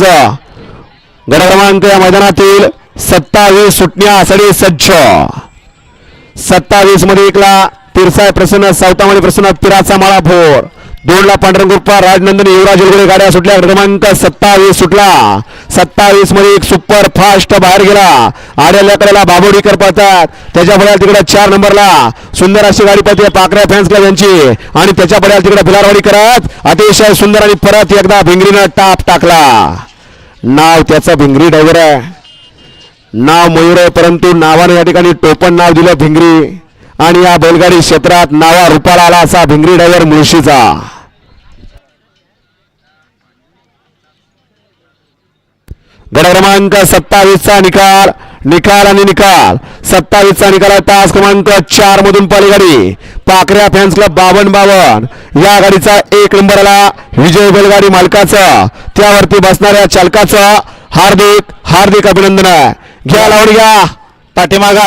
गड क्रमांक या मैदानातील सत्तावीस सुटण्यासाठी सज्ज. सत्तावीसमध्ये एकला तिरसाय प्रसन्न सावतामणी प्रसन्न तिराचा माळा भोर. दोनला पांढरंगुप्पा राजनंदन युवराज उलगडे गाड्या सुटल्या. क्रमांक सत्तावीस सुटला. सत्तावीसमध्ये एक सुपर फास्ट बाहेर गेला. आड्याल्या कडेला बाबोडीकर पाहतात त्याच्या पड्याला तिकडे चार नंबरला सुंदर अशी गाडी पाहते पाकऱ्या फॅन्स क्लब यांची. आणि त्याच्या पड्याला तिकडे भिलारवाडी करत अतिशय सुंदर आणि परत एकदा भिंगरीनं टाप टाकला. नाव त्याचं भिंगरी ड्रायव्हर आहे. नाव मयूर आहे परंतु नावाने या ठिकाणी टोपण नाव दिलं भिंगरी. आणि या बैलगाडी क्षेत्रात नावा रुपाला आला असा भिंगरी ड्रायव्हर मुळशीचा. गड क्रमांक सत्तावीसचा निकाल निकाल आणि निकाल. सत्तावीसचा निकाल आहे तास क्रमांक चार मधून पालीगाडी पाकऱ्या फॅन्स क्लब बावन बावन. या गाडीचा एक नंबर आला विजय बैलगाडी मालकाचं. त्यावरती बसणाऱ्या चालकाचं हार्दिक हार्दिक अभिनंदन आहे. घ्या लावून घ्या. पाठीमागा